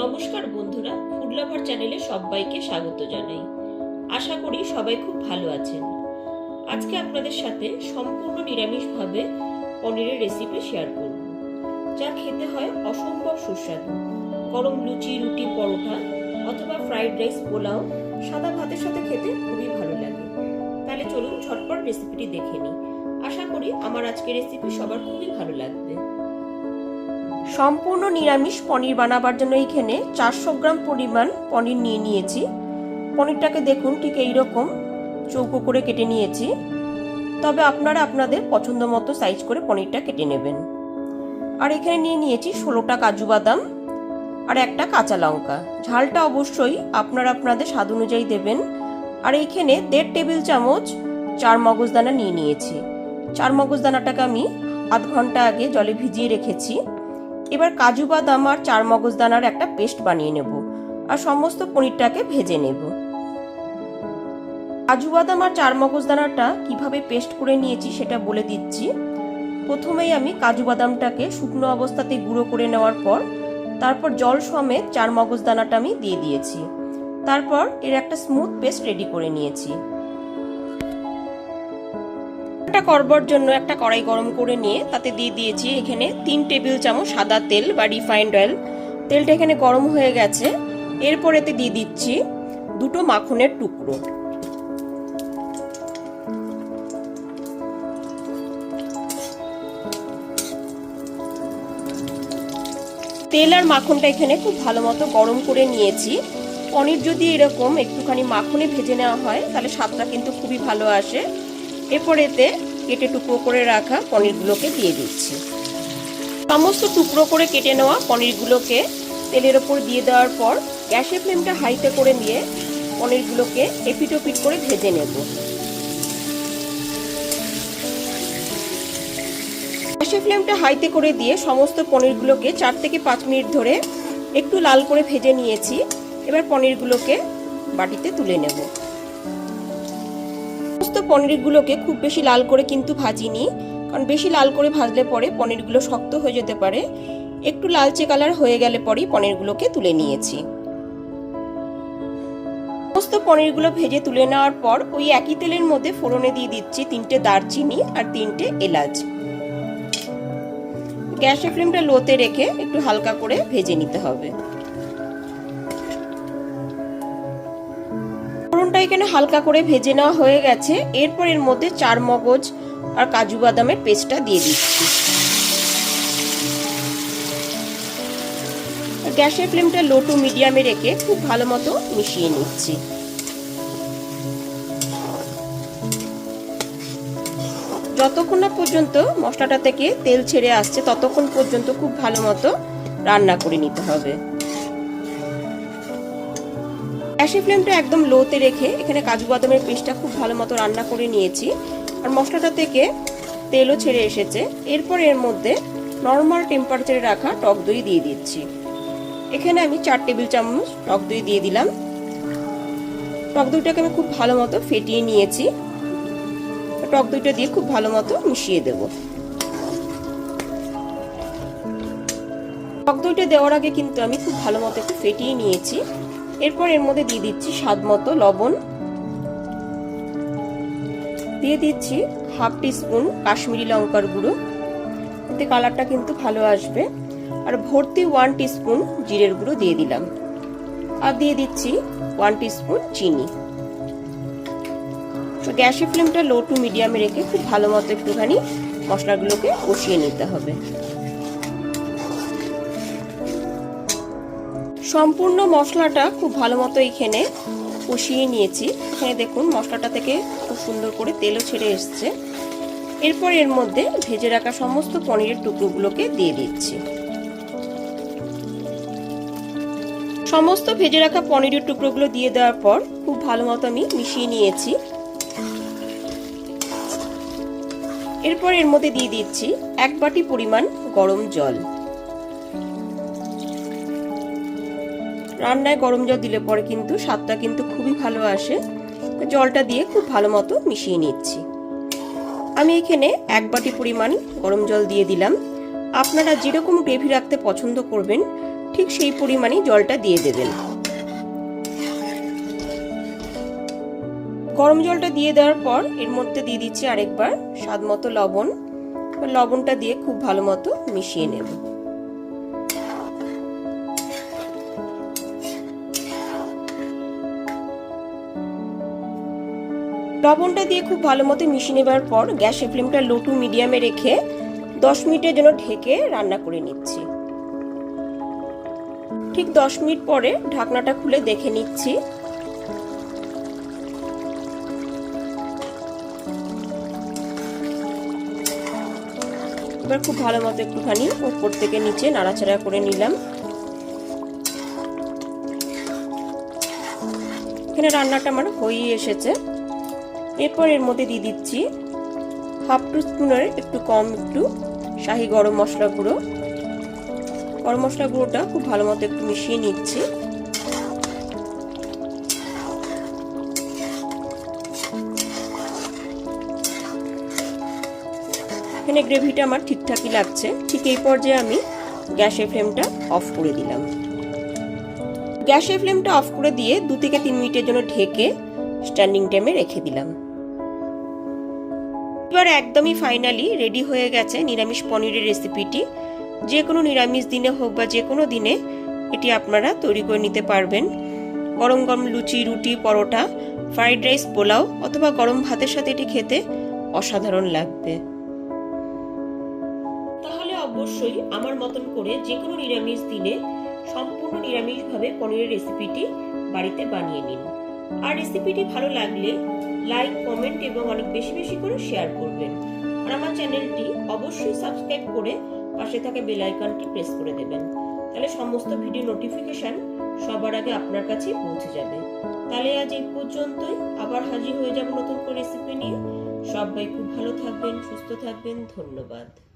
নমস্কার বন্ধুরা food lover চ্যানেলে সবাইকে স্বাগত জানাই। আশা করি সবাই খুব ভালো আছেন। আজকে আপনাদের সাথে সম্পূর্ণ নিরামিষভাবে পনিরের রেসিপি শেয়ার করব, যা খেতে হয় অসম্ভব সুস্বাদু। গরম লুচি, রুটি, পরোটা অথবা ফ্রাইড রাইস পোলাও সাদা ভাতের সাথে খেতে খুবই ভালো লাগে। তাহলে চলুন ঝটপট রেসিপিটি দেখে নিই। আশা করি আমার আজকের রেসিপি সবার খুবই ভালো লাগবে। সম্পূর্ণ নিরামিষ পনির বানাবার জন্য এইখানে চারশো গ্রাম পরিমাণ পনির নিয়ে নিয়েছি। পনিরটাকে দেখুন ঠিক এইরকম চৌকো করে কেটে নিয়েছি। তবে আপনারা আপনাদের পছন্দ মতো সাইজ করে পনিরটা কেটে নেবেন। আর এখানে নিয়ে নিয়েছি ষোলোটা কাজু বাদাম আর একটা কাঁচা লঙ্কা। ঝালটা অবশ্যই আপনারা আপনাদের স্বাদ অনুযায়ী দেবেন। আর এইখানে দেড় টেবিল চামচ চার মগজদানা নিয়ে নিয়েছি। চার মগজদানাটাকে আমি আধ ঘণ্টা আগে জলে ভিজিয়ে রেখেছি। এবার কাজু বাদাম আর চার মগজদানার একটা পেস্ট বানিয়ে নেব আর সমস্ত পনিরটাকে ভেজে নেব। কাজু বাদাম আর চার মগজ দানাটা কীভাবে পেস্ট করে নিয়েছি সেটা বলে দিচ্ছি। প্রথমেই আমি কাজু বাদামটাকে শুকনো অবস্থাতে গুঁড়ো করে নেওয়ার পর, তারপর জল সমেত চার মগজ দানাটা আমি দিয়ে দিয়েছি। তারপর এর একটা স্মুথ পেস্ট রেডি করে নিয়েছি। একটা করবার জন্য একটা কড়াই গরম করে নিয়ে তাতে দিয়ে দিয়েছি এখানে তিন টেবিল চামচ সাদা তেল বা রিফাইন্ড অয়েল তেলটা এখানে গরম হয়ে গেছে। এরপর এতে দিয়ে দিচ্ছি দুটো মাখনের টুকরো। তেল আর মাখনটা এখানে খুব ভালো মতো গরম করে নিয়েছি। পনির যদি এরকম একটুখানি মাখনে ভেজে নেওয়া হয়, তাহলে স্বাদটা কিন্তু খুবই ভালো আসে। এরপর এতে কেটে টুকরো করে রাখা পনিরগুলোকে দিয়ে দিচ্ছি। সমস্ত টুকরো করে কেটে নেওয়া পনিরগুলোকে তেলের ওপর দিয়ে দেওয়ার পর গ্যাসের ফ্লেমটা হাইতে করে নিয়ে পনিরগুলোকে এপিটোপিট করে ভেজে নেব। গ্যাসের ফ্লেমটা হাইতে করে দিয়ে সমস্ত পনিরগুলোকে চার থেকে পাঁচ মিনিট ধরে একটু লাল করে ভেজে নিয়েছি। এবার পনিরগুলোকে বাটিতে তুলে নেব। সমস্ত পনিরগুলোকে খুব বেশি লাল করে কিন্তু ভাজিনি, কারণ বেশি লাল করে ভাজলে পরে পনিরগুলো শক্ত হয়ে যেতে পারে। একটু লালচে কালার হয়ে গেলে পরেই পনিরগুলোকে তুলে নিয়েছি। সমস্ত পনিরগুলো ভেজে তুলে নেওয়ার পর ওই একই তেলের মধ্যে ফোড়নে দিয়ে দিচ্ছি তিনটে দারচিনি আর তিনটে এলাচ। গ্যাসের ফ্লেমটা লোতে রেখে একটু হালকা করে ভেজে নিতে হবে। এখানে হালকা করে ভেজে নেওয়া হয়ে গেছে। এরপর এর মধ্যে চার মগজ আর কাজু বাদামের পেস্টটা দিয়ে দিচ্ছি। গ্যাসের ফ্লেমটা লো টু মিডিয়ামে রেখে খুব ভালো মতো মিশিয়ে নিচ্ছি। যতক্ষণ না পর্যন্ত মশলাটা থেকে তেল ছেড়ে আসছে, ততক্ষণ পর্যন্ত খুব ভালো মতো রান্না করে নিতে হবে। গ্যাসের ফ্লেমটা একদম লোতে রেখে এখানে কাজু বাদামের পেস্টটা খুব ভালো মতো রান্না করে নিয়েছি। আর মশলাটা থেকে তেলও ছেড়ে এসেছে। এরপর এর মধ্যে নর্মাল টেম্পারেচারে রাখা টক দই দিয়ে দিচ্ছি। এখানে আমি চার টেবিল চামচ টক দই দিয়ে দিলাম। টক দইটাকে আমি খুব ভালো মতো ফেটিয়ে নিয়েছি। টক দইটা দিয়ে খুব ভালো মতো মিশিয়ে দেব। টক দইটা দেওয়ার আগে কিন্তু আমি খুব ভালো মতো একটু ফেটিয়ে নিয়েছি। এরপর এর মধ্যে দিয়ে দিচ্ছি স্বাদ মতো লবণ। দিয়ে দিচ্ছি হাফ টিস্পুন কাশ্মীরি লঙ্কার গুঁড়ো। এতে কালারটা কিন্তু ভালো আসবে। আর ভর্তি ওয়ান টিস্পুন জিরের গুঁড়ো দিয়ে দিলাম। আর দিয়ে দিচ্ছি ওয়ান টিস্পুন চিনি। গ্যাসের ফ্লেমটা লো টু মিডিয়ামে রেখে খুব ভালো মতো একটুখানি মশলাগুলোকে কষিয়ে নিতে হবে। সম্পূর্ণ মশলাটা খুব ভালো মতো এখানে কষিয়ে নিয়েছি। এখানে দেখুন, মশলাটা থেকে খুব সুন্দর করে তেলও ছেড়ে এসছে। এরপর এর মধ্যে ভেজে রাখা সমস্ত পনিরের টুকরোগুলোকে দিয়ে দিচ্ছি। সমস্ত ভেজে রাখা পনিরের টুকরোগুলো দিয়ে দেওয়ার পর খুব ভালো মতো আমি মিশিয়ে নিয়েছি। এরপর এর মধ্যে দিয়ে দিচ্ছি এক বাটি পরিমাণ গরম জল। রান্নায় গরম জল দিলে পরে কিন্তু স্বাদটা কিন্তু খুবই ভালো আসে। জলটা দিয়ে খুব ভালো মতো মিশিয়ে নিচ্ছি। আমি এখানে এক বাটি পরিমাণ গরম জল দিয়ে দিলাম। আপনারা যেরকম গ্রেভি রাখতে পছন্দ করবেন, ঠিক সেই পরিমাণই জলটা দিয়ে দেবেন। গরম জলটা দিয়ে দেওয়ার পর এর মধ্যে দিয়ে দিচ্ছি আরেকবার স্বাদ মতো লবণ। লবণটা দিয়ে খুব ভালো মতো মিশিয়ে নেব। লবণটা দিয়ে খুব ভালো মতো মিশিয়ে নেবার পর গ্যাসের ফ্লেমটা লো টু মিডিয়ামে রেখে দশ মিনিটের জন্য ঢেকে রান্না করে নিচ্ছি। ঠিক দশ মিনিট পরে ঢাকনাটা খুলে দেখে নিচ্ছি। এবার খুব ভালো মতো একটুখানি উপর থেকে নিচে নাড়াচাড়া করে নিলাম। এখানে রান্নাটা আমার হয়েই এসেছে। এরপর এর মধ্যে দিয়ে দিচ্ছি হাফ টু স্পুনের একটু কম একটু শাহি গরম মশলা গুঁড়ো। গরম মশলা গুঁড়োটা খুব ভালো মতো একটু মিশিয়ে নিচ্ছি। এখানে গ্রেভিটা আমার ঠিকঠাকই লাগছে। ঠিক এই পর্যায়ে আমি গ্যাসের ফ্লেমটা অফ করে দিলাম। গ্যাসের ফ্লেমটা অফ করে দিয়ে দু থেকে তিন মিনিটের জন্য ঢেকে স্ট্যান্ডিং টাইমে রেখে দিলাম। এবার একদমই ফাইনালি রেডি হয়ে গেছে নিরামিষ পনিরের রেসিপিটি যে কোনো নিরামিষ দিনে হোক বা যে কোনো দিনে এটি আপনারা তৈরি করে নিতে পারবেন। গরম গরম লুচি, রুটি, পরোটা ফ্রাইড রাইস পোলাও অথবা গরম ভাতের সাথে এটি খেতে অসাধারণ লাগবে। তাহলে অবশ্যই আমার মতন করে যে কোনো নিরামিষ দিনে সম্পূর্ণ নিরামিষভাবে পনিরের রেসিপিটি বাড়িতে বানিয়ে নিন। আর রেসিপিটি ভালো লাগলে লাইক, কমেন্ট এবং অনেক বেশি বেশি করে শেয়ার করবেন। আর আমার চ্যানেলটি অবশ্যই সাবস্ক্রাইব করে পাশে থাকা বেল আইকনটি প্রেস করে দেবেন। তাহলে সমস্ত ভিডিও নোটিফিকেশন সবার আগে আপনার কাছে পৌঁছে যাবে। তাহলে আজ এই পর্যন্তই। আবার হাজির হয়ে যাব নতুন করে রেসিপি নিয়ে। সবাই খুব ভালো থাকবেন, সুস্থ থাকবেন। ধন্যবাদ।